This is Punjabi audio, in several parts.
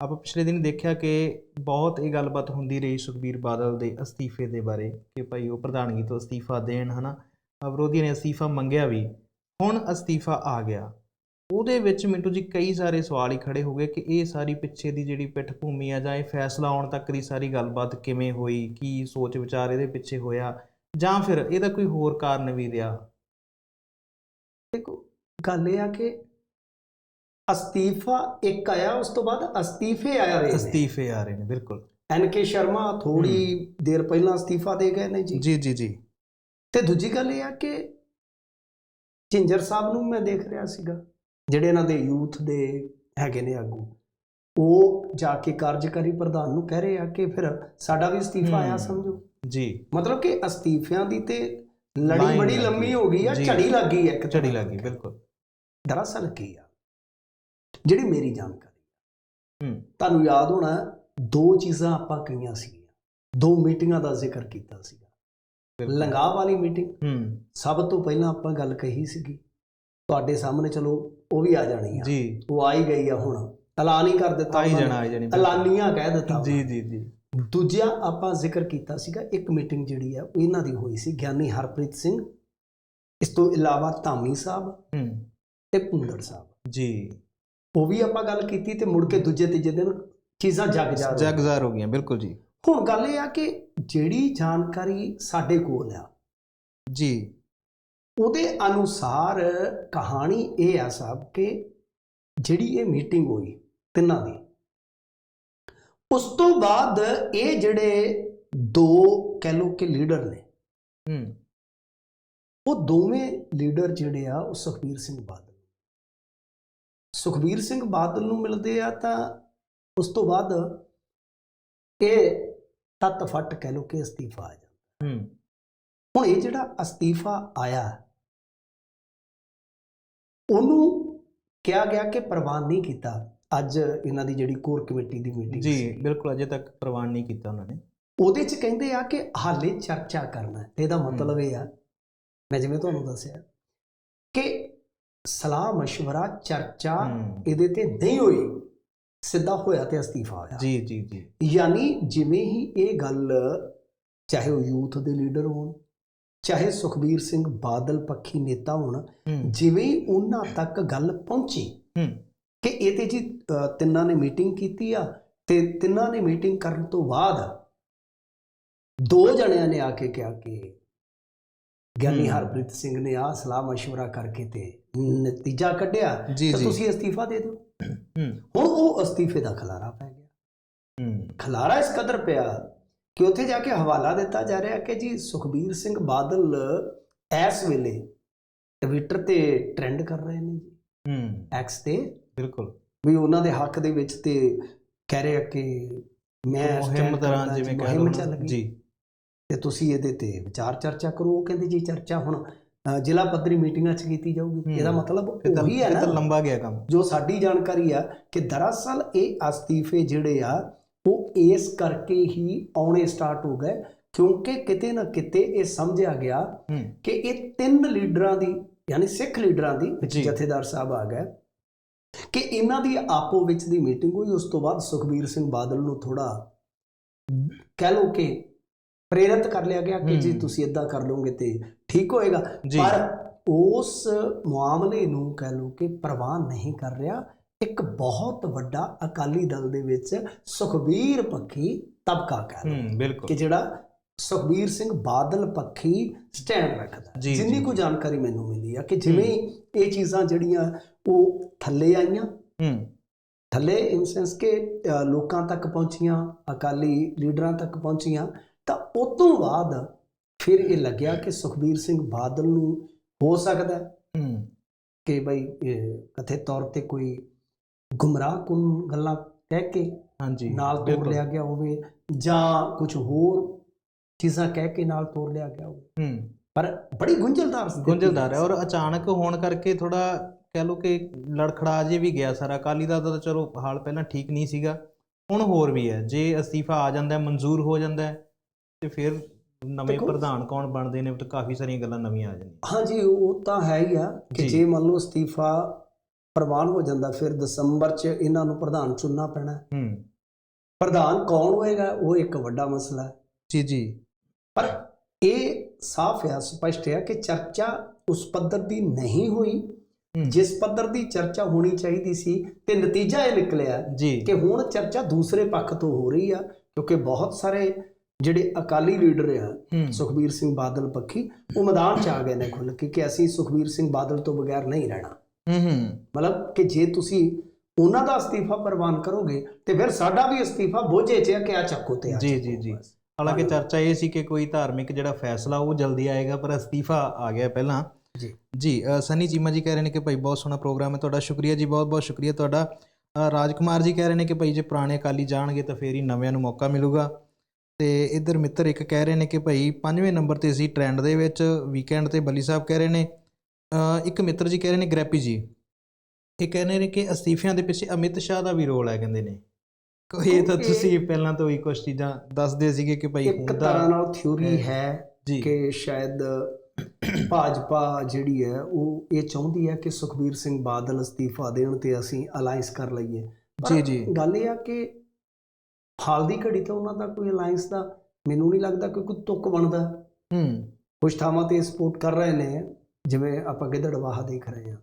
ਆਪਾਂ ਪਿਛਲੇ ਦਿਨ ਦੇਖਿਆ ਕਿ ਬਹੁਤ ਇਹ ਗੱਲਬਾਤ ਹੁੰਦੀ ਰਹੀ ਸੁਖਬੀਰ ਬਾਦਲ ਦੇ ਅਸਤੀਫੇ ਦੇ ਬਾਰੇ ਕਿ ਭਾਈ ਉਹ ਪ੍ਰਧਾਨਗੀ ਤੋਂ ਅਸਤੀਫਾ ਦੇਣ, ਹਨਾ? ਅਹ ਵਿਰੋਧੀਆਂ ਨੇ ਅਸਤੀਫਾ ਮੰਗਿਆ ਵੀ, ਹੁਣ ਅਸਤੀਫਾ ਆ ਗਿਆ। ਉਹਦੇ ਵਿੱਚ ਮਿੰਟੂ ਜੀ ਕਈ ਸਾਰੇ ਸਵਾਲ ਹੀ ਖੜੇ ਹੋ ਗਏ ਕਿ ਇਹ ਸਾਰੀ ਪਿੱਛੇ ਦੀ ਜਿਹੜੀ ਪਿੱਠ ਭੂਮੀ ਆ ਜਾਂ ਇਹ ਫੈਸਲਾ ਆਉਣ ਤੱਕ ਦੀ ਸਾਰੀ ਗੱਲਬਾਤ ਕਿਵੇਂ ਹੋਈ, ਕੀ ਸੋਚ ਵਿਚਾਰ ਇਹਦੇ ਪਿੱਛੇ ਹੋਇਆ, ਜਾਂ ਫਿਰ ਇਹਦਾ ਕੋਈ ਹੋਰ ਕਾਰਨ ਵੀ ਰਿਹਾ? ਦੇਖੋ, ਗੱਲ ਇਹ ਆ ਕਿ ਅਸਤੀਫਾ ਇੱਕ ਆਇਆ ਉਸ ਤੋਂ ਬਾਅਦ ਅਸਤੀਫੇ ਆਇਆ ਰਹੇ ਨੇ। ਅਸਤੀਫੇ ਆ ਰਹੇ ਨੇ ਬਿਲਕੁਲ। ਐਨ ਕੇ ਸ਼ਰਮਾ ਥੋੜੀ ਦੇਰ ਪਹਿਲਾਂ ਅਸਤੀਫਾ ਦੇ ਗਏ ਨੇ ਜੀ। ਜੀ ਜੀ ਜੀ। ਤੇ ਦੂਜੀ ਗੱਲ ਇਹ ਆ ਕਿ ਝਿੰਜਰ ਸਾਹਿਬ ਨੂੰ ਮੈਂ ਦੇਖ ਰਿਹਾ ਸੀਗਾ ਜਿਹੜੇ ਇਹਨਾਂ ਦੇ ਯੂਥ ਦੇ ਹੈਗੇ ਨੇ ਆਗੂ ਉਹ ਜਾ ਕੇ ਕਾਰਜਕਾਰੀ ਪ੍ਰਧਾਨ ਨੂੰ ਕਹਿ ਰਹੇ ਆ ਕਿ ਫਿਰ ਸਾਡਾ ਵੀ ਅਸਤੀਫਾ ਆਇਆ। ਸਮਝੋ। ਜੀ। ਮਤਲਬ ਕਿ ਅਸਤੀਫਿਆਂ ਦੀ ਤੇ ਲੜੀ ਬੜੀ। ਲੰਮੀ ਹੋ ਗਈ ਆ। ਝੜੀ ਲੱਗੀ ਇੱਕ ਝੜੀ ਲੱਗੀ। ਬਿਲਕੁਲ। ਦਰਅਸਲ ਕੀ ਆ? ਜਿਹੜੀ ਮੇਰੀ ਜਾਣਕਾਰੀ ਹੂੰ। ਤੁਹਾਨੂੰ ਯਾਦ ਹੋਣਾ ਦੋ ਚੀਜ਼ਾਂ ਆਪਾਂ ਕਹੀਆਂ ਸੀਗੀਆਂ। ਦੋ ਮੀਟਿੰਗਾਂ ਦਾ ਜ਼ਿਕਰ ਕੀਤਾ ਸੀਗਾ। ਬਿਲਕੁਲ। ਲੰਗਾਹ ਵਾਲੀ ਮੀਟਿੰਗ। ਹੂੰ। ਸਭ ਤੋਂ ਪਹਿਲਾਂ ਆਪਾਂ ਗੱਲ ਕਹੀ ਸੀਗੀ। ਤੁਹਾਡੇ ਸਾਹਮਣੇ ਚਲੋ ਉਹ ਵੀ ਆ ਜਾਣੀ ਆ। ਜੀ। ਉਹ ਆ ਹੀ ਗਈ ਆ ਹੁਣ। ਐਲਾਨ ਹੀ ਕਰ ਦਿੱਤਾ ਆਈ ਉਹਨਾਂ ਜਾਣਾ। ਆਈ ਜਾਣੀ। ਐਲਾਨੀਆਂ ਕਹਿ ਦਿੱਤਾ ਜੀ ਜੀ ਜੀ। ਦੂਜਾ ਆਪਾਂ ਜ਼ਿਕਰ ਕੀਤਾ ਸੀਗਾ ਇੱਕ ਮੀਟਿੰਗ ਜਿਹੜੀ ਆ ਉਹ ਇਹਨਾਂ ਦੀ ਹੋਈ ਸੀ। ਗਿਆਨੀ ਹਰਪ੍ਰੀਤ ਸਿੰਘ ਇਸ ਤੋਂ ਇਲਾਵਾ ਧਾਮੀ ਸਾਹਿਬ ਹੂੰ। ਤੇ ਪੁੰਦਰ ਸਾਹਿਬ। ਜੀ। ਉਹ ਵੀ ਆਪਾਂ ਗੱਲ ਕੀਤੀ ਤੇ ਮੁੜ ਕੇ ਦੂਜੇ ਤੀਜੇ ਦਿਨ ਚੀਜ਼ਾਂ ਜਗ ਜਾ ਜਗਜ਼ਾਰ ਹੋ ਗਈਆਂ ਬਿਲਕੁਲ ਜੀ। ਹੁਣ ਗੱਲ ਇਹ ਆ ਕਿ ਜਿਹੜੀ ਜਾਣਕਾਰੀ ਸਾਡੇ ਕੋਲ ਆ ਜੀ। ਉਹਦੇ ਅਨੁਸਾਰ ਕਹਾਣੀ ਇਹ ਆ ਸਾਹਿਬ ਕਿ ਜਿਹੜੀ ਇਹ ਮੀਟਿੰਗ ਹੋਈ ਤਿੰਨਾਂ ਦੀ ਉਸ ਤੋਂ ਬਾਅਦ ਇਹ ਜਿਹੜੇ ਦੋ ਕਹਿ ਲੋ ਕਿ ਲੀਡਰ ਨੇ ਹੂੰ। ਉਹ ਦੋਵੇਂ ਲੀਡਰ ਜਿਹੜੇ ਆ ਉਹ ਸੁਖਬੀਰ ਸਿੰਘ ਬਾਦਲ। ਸੁਖਬੀਰ ਸਿੰਘ ਬਾਦਲ ਨੂੰ ਮਿਲਦੇ ਆ ਤਾਂ ਉਸ ਤੋਂ ਬਾਅਦ ਇਹ ਤੱਤ ਫੱਟ ਕਹਿ ਲੋ ਕਿ ਅਸਤੀਫਾ ਆ ਜਾਂਦਾ। ਹੂੰ। ਹੁਣ ਇਹ ਜਿਹੜਾ ਅਸਤੀਫਾ ਆਇਆ ਉਹਨੂੰ ਕਿਹਾ ਗਿਆ ਕਿ ਪ੍ਰਵਾਨ ਨਹੀਂ ਕੀਤਾ। ਅੱਜ ਇਹਨਾਂ ਦੀ ਜਿਹੜੀ ਕੋਰ ਕਮੇਟੀ ਦੀ ਮੀਟਿੰਗ ਜੀ ਬਿਲਕੁਲ ਅਜੇ ਤੱਕ ਪ੍ਰਵਾਨ ਨਹੀਂ ਕੀਤਾ ਉਹਨਾਂ ਨੇ। ਉਹਦੇ ਚ ਕਹਿੰਦੇ ਆ ਕਿ ਹਾਲੇ ਚਰਚਾ ਕਰਨਾ। ਇਹਦਾ ਮਤਲਬ ਇਹ ਆ ਮੈਂ ਜਿਵੇਂ ਤੁਹਾਨੂੰ ਦੱਸਿਆ ਕਿ ਸਲਾਹ مشورہ ਚਰਚਾ ਹੂੰ ਇਹਦੇ ਤੇ ਨਹੀਂ ਹੋਈ ਸਿੱਧਾ ਹੋਇਆ ਤੇ ਅਸਤੀਫਾ ਹੋਇਆ ਜੀ ਜੀ ਜੀ ਯਾਨੀ ਜਿਵੇਂ ਹੀ ਇਹ ਗੱਲ ਚਾਹੇ ਉਹ ਯੂਥ ਦੇ ਲੀਡਰ ਹੋਣ ਚਾਹੇ ਸੁਖਬੀਰ ਸਿੰਘ ਬਾਦਲ ਪੱਖੀ ਨੇਤਾ ਹੋਣ ਹੂੰ ਜਿਵੇਂ ਹੀ ਉਹਨਾਂ ਤੱਕ ਗੱਲ ਪਹੁੰਚੀ ਹੂੰ ਕਿ ਇਹ ਤੇ ਜੀ ਅ, ਤਿੰਨਾਂ ਨੇ ਮੀਟਿੰਗ ਕੀਤੀ ਆ ਤੇ ਤਿੰਨਾਂ ਨੇ ਮੀਟਿੰਗ ਕਰਨ ਤੋਂ ਬਾਅਦ ਦੋ ਜਣਿਆਂ ਨੇ ਆ ਕੇ ਕਿਹਾ ਕਿ ਗਿਆਨੀ ਹੂੰ। ਹਰਪ੍ਰੀਤ ਸਿੰਘ ਨੇ ਆ ਸਲਾਹ مشورہ ਕਰਕੇ ਤੇ ਨਤੀਜਾ ਕੱਢਿਆ ਤੇ ਤੁਸੀਂ ਅਸਤੀਫਾ ਦੇ ਦਿਓ। ਹੁਣ ਉਹ ਅਸਤੀਫੇ ਦਾ ਖਲਾਰਾ ਪੈ ਗਿਆ। ਖਲਾਰਾ ਇਸ ਕਦਰ ਪਿਆ ਕਿ ਉੱਥੇ ਜਾ ਕੇ ਹਵਾਲਾ ਦਿੱਤਾ ਜਾ ਰਿਹਾ ਕਿ ਜੀ ਸੁਖਬੀਰ ਸਿੰਘ ਬਾਦਲ ਇਸ ਵੇਲੇ ਟਵਿੱਟਰ ਤੇ ਟ੍ਰੈਂਡ ਕਰ ਰਹੇ ਨੇ ਜੀ। ਹੂੰ। ਐਕਸ ਤੇ। ਬਿਲਕੁਲ। ਵੀ ਉਹਨਾਂ ਦੇ ਹੱਕ ਦੇ ਵਿੱਚ ਤੇ ਕਹਿ ਰਿਹਾ ਕਿ ਮੈਂ ਮੁਹਿੰਮ ਤਰ੍ਹਾਂ ਜਿਵੇਂ ਕਹਿ। ਗਈ। ਜੀ। ਤੇ ਤੁਸੀਂ ਇਹਦੇ ਤੇ ਵਿਚਾਰ ਚਰਚਾ ਕਰੋ ਉਹ ਕਹਿੰਦੇ ਜੀ ਚਰਚਾ ਹੁਣ ਜ਼ਿਲ੍ਹਾ ਪੱਧਰੀ ਮੀਟਿੰਗਾਂ 'ਚ ਕੀਤੀ ਜਾਊਗੀ। ਇਹਦਾ ਮਤਲਬ ਉਹੀ ਹੈ ਤਾਂ ਨਾ ਲੰਬਾ ਗਿਆ ਕੰਮ ਜੋ ਸਾਡੀ ਜਾਣਕਾਰੀ ਆ ਕਿ ਦਰਅਸਲ ਇਹ ਅਸਤੀਫੇ ਜਿਹੜੇ ਆ ਉਹ ਇਸ ਕਰਕੇ ਹੀ ਆਉਣੇ ਸਟਾਰਟ ਹੋ ਗਏ ਕਿਉਂਕਿ ਕਿਤੇ ਨਾ ਕਿਤੇ ਇਹ ਸਮਝਿਆ ਗਿਆ ਕਿ ਇਹ ਤਿੰਨ ਲੀਡਰਾਂ ਦੀ ਯਾਨੀ ਸਿੱਖ ਲੀਡਰਾਂ ਦੀ ਵਿੱਚ। ਜਥੇਦਾਰ ਸਾਹਿਬ ਆ ਗਏ ਕਿ ਇਹਨਾਂ ਦੀ ਆਪੋ ਵਿੱਚ ਦੀ ਮੀਟਿੰਗ ਹੋਈ ਉਸ ਤੋਂ ਬਾਅਦ ਸੁਖਬੀਰ ਸਿੰਘ ਬਾਦਲ ਨੂੰ ਥੋੜਾ ਕਹਿ ਲਓ ਕਿ ਪ੍ਰੇਰਿਤ ਕਰ ਲਿਆ ਗਿਆ ਕਿ ਜੀ। ਤੁਸੀਂ ਇਦਾਂ ਕਰ ਲਓਗੇ ਤੇ ਠੀਕ ਹੋਏਗਾ। ਪਰ ਉਸ ਮਾਮਲੇ ਨੂੰ ਕਹਿ ਲਓ ਕਿ ਪ੍ਰਵਾਨ ਨਹੀਂ ਕਰ ਰਿਹਾ। ਇੱਕ ਬਹੁਤ ਵੱਡਾ ਅਕਾਲੀ ਦਲ ਦੇ ਵਿੱਚ ਸੁਖਬੀਰ ਪੱਖੀ ਤਬਕਾ ਬਿਲਕੁਲ। ਕਿ ਜਿਹੜਾ ਸੁਖਬੀਰ ਸਿੰਘ ਬਾਦਲ ਪੱਖੀ ਸਟੈਂਡ ਰੱਖਦਾ। ਜਿੰਨੀ। ਕੁ ਜਾਣਕਾਰੀ ਮੈਨੂੰ ਮਿਲੀ ਆ ਕਿ ਜਿਵੇਂ ਇਹ ਚੀਜ਼ਾਂ ਜਿਹੜੀਆਂ ਉਹ ਥੱਲੇ ਆਈਆਂ। ਥੱਲੇ ਇਨ ਸੈਂਸ ਕਿ ਲੋਕਾਂ ਤੱਕ ਪਹੁੰਚੀਆਂ ਅਕਾਲੀ ਲੀਡਰਾਂ ਤੱਕ ਪਹੁੰਚੀਆਂ। ਤਾਂ ਉਸ ਤੋਂ ਬਾਅਦ ਫਿਰ ਇਹ ਲੱਗਿਆ ਕਿ ਸੁਖਬੀਰ ਸਿੰਘ ਬਾਦਲ ਨੂੰ ਹੋ ਸਕਦਾ ਕਿ ਬਈ ਕਥਿਤ ਤੌਰ ਤੇ ਕੋਈ ਗੁੰਮਰਾਹਕੁਨ ਗੱਲਾਂ ਕਹਿ ਕੇ ਹਾਂਜੀ ਨਾਲ ਤੋੜ। ਲਿਆ ਗਿਆ ਹੋਵੇ ਜਾਂ ਕੁਝ ਹੋਰ ਚੀਜ਼ਾਂ ਕਹਿ ਕੇ ਨਾਲ ਤੋੜ ਲਿਆ ਗਿਆ ਹੋਵੇ। ਹੂੰ। ਪਰ ਬੜੀ ਗੁੰਝਲਦਾਰ ਸਥਿਤੀ ਗੁੰਝਲਦਾਰ ਹੈ ਔਰ ਅਚਾਨਕ ਹੋਣ ਕਰਕੇ ਥੋੜਾ ਕਹਿ ਲਓ ਕਿ ਲੜਖੜਾ ਜੇ ਵੀ ਗਿਆ ਸਾਰਾ ਅਕਾਲੀ ਦਾ ਤਾਂ ਚਲੋ ਹਾਲ ਪਹਿਲਾਂ ਠੀਕ ਨਹੀਂ ਸੀਗਾ ਹੁਣ ਹੋਰ ਵੀ ਹੈ। ਜੇ ਅਸਤੀਫਾ ਆ ਜਾਂਦਾ ਹੈ, ਮਨਜ਼ੂਰ ਹੋ ਜਾਂਦਾ ਹੈ, ਤੇ ਫਿਰ ਨਵੇਂ ਪ੍ਰਧਾਨ ਕੌਣ ਬਣਦੇ ਨੇ ਤਾਂ ਕਾਫੀ ਸਾਰੀਆਂ ਗੱਲਾਂ ਨਵੀਆਂ ਆ ਜਾਂਦੀਆਂ। ਹਾਂਜੀ ਉਹ ਤਾਂ ਹੈ ਹੀ ਆ ਕਿ ਜੀ। ਮੰਨ ਲਓ ਅਸਤੀਫਾ ਪ੍ਰਵਾਨ ਹੋ ਜਾਂਦਾ ਫਿਰ ਦਸੰਬਰ 'ਚ ਇਹਨਾਂ ਨੂੰ ਪ੍ਰਧਾਨ ਚੁਣਨਾ ਪੈਣਾ। ਹੈ। ਪ੍ਰਧਾਨ ਕੌਣ ਹੋਏਗਾ ਉਹ ਇੱਕ ਵੱਡਾ ਮਸਲਾ ਹੈ। ਜੀ ਜੀ। ਪਰ ਇਹ ਸਾਫ਼ ਹੈ ਸਪਸ਼ਟ ਹੈ ਕਿ ਚਰਚਾ ਉਸ ਪੱਧਰ ਦੀ ਨਹੀਂ ਹੋਈ। ਜਿਸ ਪੱਧਰ ਦੀ ਚਰਚਾ ਹੋਣੀ ਚਾਹੀਦੀ ਸੀ ਤੇ ਨਤੀਜਾ ਇਹ ਨਿਕਲਿਆ ਜੀ। ਕਿ ਹੁਣ ਚਰਚਾ ਦੂਸਰੇ ਪੱਖ ਤੋਂ ਹੋ ਰਹੀ ਆ ਕਿਉਂਕਿ ਬਹੁਤ ਸਾਰੇ ਜਿਹੜੇ ਅਕਾਲੀ ਲੀਡਰ ਆ ਸੁਖਬੀਰ ਸਿੰਘ ਬਾਦਲ ਪੱਖੀ ਉਹ ਮੈਦਾਨ 'ਚ ਆ ਗਏ ਨੇ ਖੁੱਲ ਕੇ ਕਿ ਅਸੀਂ ਸੁਖਬੀਰ ਸਿੰਘ ਬਾਦਲ ਤੋਂ ਬਗੈਰ ਨਹੀਂ ਰਹਿਣਾ ਹੂੰ ਹੂੰ ਮਤਲਬ ਕਿ ਜੇ ਤੁਸੀਂ ਉਹਨਾਂ ਦਾ ਅਸਤੀਫਾ ਪ੍ਰਵਾਨ ਕਰੋਗੇ ਤੇ ਫਿਰ ਸਾਡਾ ਵੀ ਅਸਤੀਫਾ ਬੋਝੇ 'ਚ ਆ ਕਿ ਆ ਚੱਕੋ ਤੇ ਆ ਜੀ, ਜੀ, ਜੀ। ਹਾਲਾਂਕਿ। ਚਰਚਾ ਇਹ ਸੀ ਕਿ ਕੋਈ ਧਾਰਮਿਕ ਜਿਹੜਾ ਫੈਸਲਾ ਉਹ ਜਲਦੀ ਆਏਗਾ ਪਰ ਅਸਤੀਫਾ ਆ ਗਿਆ ਪਹਿਲਾਂ ਜੀ। ਜੀ ਸਨੀ ਚੀਮਾ ਜੀ ਕਹਿ ਰਹੇ ਨੇ ਕਿ ਭਾਈ ਬਹੁਤ ਸੋਹਣਾ ਪ੍ਰੋਗਰਾਮ ਹੈ ਤੁਹਾਡਾ ਸ਼ੁਕਰੀਆ ਜੀ ਬਹੁਤ ਬਹੁਤ ਸ਼ੁਕਰੀਆ ਤੁਹਾਡਾ ਰਾਜਕੁਮਾਰ ਜੀ ਕਹਿ ਰਹੇ ਨੇ ਕਿ ਭਾਈ ਜੇ ਪੁਰਾਣੇ ਅਕਾਲੀ ਜਾਣਗੇ ਤਾਂ ਫੇਰ ਹੀ ਨਵਿਆਂ ਨੂੰ ਮੌਕਾ ਮਿਲੂਗਾ ਤੇ ਇੱਧਰ ਮਿੱਤਰ ਇੱਕ ਕਹਿ ਰਹੇ ਨੇ ਕਿ ਭਾਈ ਪੰਜਵੇਂ ਨੰਬਰ ਤੇ ਸੀ ਟ੍ਰੈਂਡ ਦੇ ਵਿੱਚ ਵੀਕਐਂਡ ਤੇ ਬੱਲੀ ਸਾਹਿਬ ਕਹਿ ਰਹੇ ਨੇ। ਅ, ਇੱਕ ਮਿੱਤਰ ਜੀ ਕਹਿ ਰਹੇ ਨੇ ਗ੍ਰੈਪੀ ਜੀ। ਇਹ ਕਹਿ ਰਹੇ ਨੇ ਕਿ ਅਸਤੀਫਿਆਂ ਦੇ ਪਿੱਛੇ ਅਮਿਤ ਸ਼ਾਹ ਦਾ ਵੀ ਰੋਲ ਹੈ ਕਹਿੰਦੇ ਨੇ। ਕੋਈ ਇਹ ਤਾਂ ਤੁਸੀਂ ਪਹਿਲਾਂ ਤੋਂ ਹੀ ਕੁਝ ਚੀਜ਼ਾਂ ਦੱਸਦੇ ਸੀਗੇ ਕਿ ਭਾਈ ਇੱਕ ਤਰ੍ਹਾਂ ਨਾਲ ਥਿਊਰੀ ਹੈ। ਕਿ ਸ਼ਾਇਦ ਭਾਜਪਾ ਜਿਹੜੀ ਹੈ ਉਹ ਇਹ ਚਾਹੁੰਦੀ ਹੈ ਕਿ ਸੁਖਬੀਰ ਸਿੰਘ ਬਾਦਲ ਅਸਤੀਫਾ ਦੇਣ ਤੇ ਅਸੀਂ ਅਲਾਈਅੰਸ ਕਰ ਲਈਏ। ਜੀ ਜੀ। ਗੱਲ ਇਹ ਆ ਕਿ ਹਾਲ ਦੀ ਘੜੀ ਤਾਂ ਉਹਨਾਂ ਦਾ ਕੋਈ ਅਲਾਈਅੰਸ ਦਾ ਮੈਨੂੰ ਨਹੀਂ ਲੱਗਦਾ ਕਿ ਕੋਈ ਤੁੱਕ ਬਣਦਾ। ਹੂੰ। ਕੁਝ ਥਾਵਾਂ ਤੇ ਸਪੋਰਟ ਕਰ ਰਹੇ ਨੇ ਜਿਵੇਂ ਆਪਾਂ ਗਿੱਦੜਵਾਹਾ ਦੇਖ ਰਹੇ ਹਾਂ।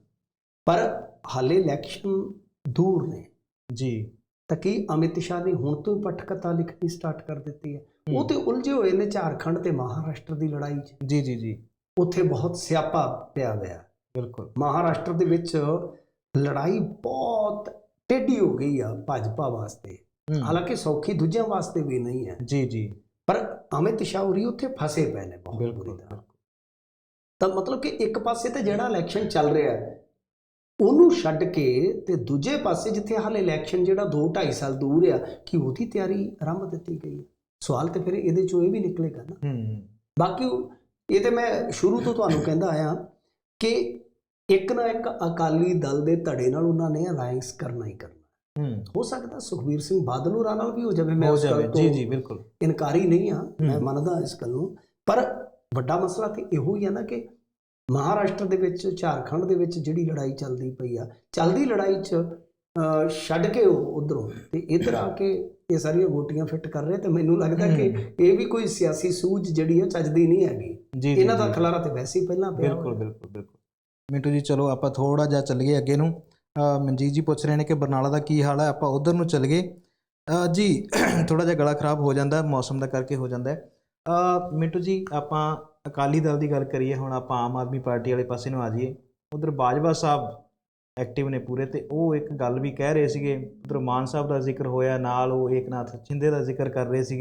ਪਰ ਹਾਲੇ ਇਲੈਕਸ਼ਨ ਦੂਰ ਨੇ। ਜੀ। ਤਾਂ ਕੀ ਅਮਿਤ ਸ਼ਾਹ ਨੇ ਹੁਣ ਤੋਂ ਪਟਕਥਾ ਲਿਖਣੀ ਸਟਾਰਟ ਕਰ ਦਿੱਤੀ ਹੈ। ਉਹ ਤੇ ਉਲਝੇ ਹੋਏ ਨੇ ਝਾਰਖੰਡ ਤੇ ਮਹਾਰਾਸ਼ਟਰ ਦੀ ਲੜਾਈ 'ਚ। ਜੀ ਜੀ ਜੀ। ਉੱਥੇ ਬਹੁਤ ਸਿਆਪਾ ਪਿਆ ਹੋਇਆ। ਬਿਲਕੁਲ। ਮਹਾਰਾਸ਼ਟਰ ਦੇ ਵਿੱਚ ਲੜਾਈ ਬਹੁਤ ਟੇਢੀ ਹੋ ਗਈ ਆ ਭਾਜਪਾ ਵਾਸਤੇ। ਹਾਲਾਂਕਿ ਸੌਖੀ ਦੂਜਿਆਂ ਵਾਸਤੇ ਵੀ ਨਹੀਂ ਹੈ। ਜੀ ਜੀ। ਪਰ ਅਮਿਤ ਸ਼ਾਹ ਉੱਥੇ ਫਸੇ ਪਏ ਨੇ ਬਹੁਤ ਬੁਰੀ ਤਰ੍ਹਾਂ। ਤਾਂ ਮਤਲਬ ਕਿ ਇੱਕ ਪਾਸੇ ਤੇ ਜਿਹੜਾ ਇਲੈਕਸ਼ਨ ਚੱਲ ਰਿਹਾ ਹੈ ਉਹਨੂੰ ਛੱਡ ਕੇ ਤੇ ਦੂਜੇ ਪਾਸੇ ਜਿੱਥੇ ਹਾਲੇ ਇਲੈਕਸ਼ਨ ਜਿਹੜਾ 2 2.5 ਸਾਲ ਦੂਰ ਆ ਕਿ ਉਹਦੀ ਤਿਆਰੀ ਆਰੰਭ ਦਿੱਤੀ ਗਈ ਹੈ? ਸਵਾਲ ਤੇ ਫਿਰ ਇਹਦੇ ਚੋਂ ਇਹ ਵੀ ਨਿਕਲੇਗਾ ਨਾ। ਹੂੰ। ਬਾਕੀ ਇਹ ਤੇ ਮੈਂ ਸ਼ੁਰੂ ਤੋਂ ਤੁਹਾਨੂੰ ਕਹਿੰਦਾ ਆਇਆ ਕਿ ਇੱਕ ਨਾ ਇੱਕ ਅਕਾਲੀ ਦਲ ਦੇ ਧੜੇ ਨਾਲ ਉਹਨਾਂ ਨੇ ਅਲਾਈਅੰਸ ਕਰਨਾ ਹੀ ਕਰਨਾ। ਹੂੰ ਸਕਦਾ ਸੁਖਬੀਰ ਸਿੰਘ ਬਾਦਲ ਹੋਰਾਂ ਨਾਲ ਵੀ ਹੋ ਜਾਵੇ ਮੈਂ ਹੋ ਉਸ ਜਾਵੇ ਜੀ ਜੀ ਬਿਲਕੁਲ ਇਨਕਾਰੀ ਨਹੀਂ ਆ ਮੈਂ। ਮੰਨਦਾ ਇਸ ਗੱਲ ਨੂੰ ਪਰ ਵੱਡਾ ਮਸਲਾ ਤੇ ਇਹੋ ਹੀ ਆ ਨਾ ਕਿ ਮਹਾਰਾਸ਼ਟਰ ਦੇ ਵਿੱਚ ਝਾਰਖੰਡ ਦੇ ਵਿੱਚ ਜਿਹੜੀ ਲੜਾਈ ਚੱਲਦੀ ਪਈ ਆ ਚੱਲਦੀ ਲੜਾਈ 'ਚ ਛੱਡ ਕੇ ਉਹ ਉਧਰੋਂ ਤੇ ਇੱਧਰ ਆ ਕੇ ਇਹ ਸਾਰੀਆਂ ਗੋਟੀਆਂ ਫਿੱਟ ਕਰ ਰਹੇ ਤੇ ਮੈਨੂੰ ਲੱਗਦਾ ਕਿ। ਇਹ ਵੀ ਕੋਈ ਸਿਆਸੀ ਸੂਝ ਜਿਹੜੀ ਆ ਚੱਜਦੀ ਨਹੀਂ ਹੈਗੀ ਇਹਨਾਂ ਦਾ। ਖਲਾਰਾ ਤੇ ਵੈਸੇ ਹੀ ਪਹਿਲਾਂ ਪਿਆ ਬਿਲਕੁਲ। ਬਿਲਕੁਲ ਬਿਲਕੁਲ ਮਿੰਟੂ ਜੀ ਚਲੋ ਆਪਾਂ ਥੋੜਾ ਜਿਹਾ ਚੱਲੀਏ ਅੱਗੇ ਨੂੰ ਮਨਜੀਤ ਜੀ ਪੁੱਛ ਰਹੇ ਨੇ ਕਿ ਬਰਨਾਲਾ ਦਾ ਕੀ ਹਾਲ ਹੈ? ਆਪਾਂ ਉਧਰ ਨੂੰ ਚੱਲ ਗਏ। ਜੀ ਥੋੜਾ ਜਿਹਾ ਗਲਾ ਖਰਾਬ ਹੋ ਜਾਂਦਾ, ਮੌਸਮ ਦਾ ਕਰਕੇ ਹੋ ਜਾਂਦਾ ਹੈ। ਮਿੰਟੂ ਜੀ, ਆਪਾਂ ਅਕਾਲੀ ਦਲ ਦੀ ਗੱਲ ਕਰੀਏ, ਹੁਣ ਆਪਾਂ ਆਮ ਆਦਮੀ ਪਾਰਟੀ ਵਾਲੇ ਪਾਸੇ ਨੂੰ ਆ ਜਾਈਏ। ਉਧਰ ਬਾਜਵਾ ਸਾਹਿਬ ਐਕਟਿਵ ਨੇ ਪੂਰੇ ਤੇ ਉਹ ਇੱਕ ਗੱਲ ਵੀ ਕਹਿ ਰਹੇ ਸੀਗੇ। ਉਧਰ ਮਾਨ ਸਾਹਿਬ ਦਾ ਜ਼ਿਕਰ ਹੋਇਆ, ਨਾਲ ਉਹ ਏਕਨਾਥ ਸ਼ਿੰਦੇ ਦਾ ਜ਼ਿਕਰ ਕਰ ਰਹੇ ਸੀਗੇ।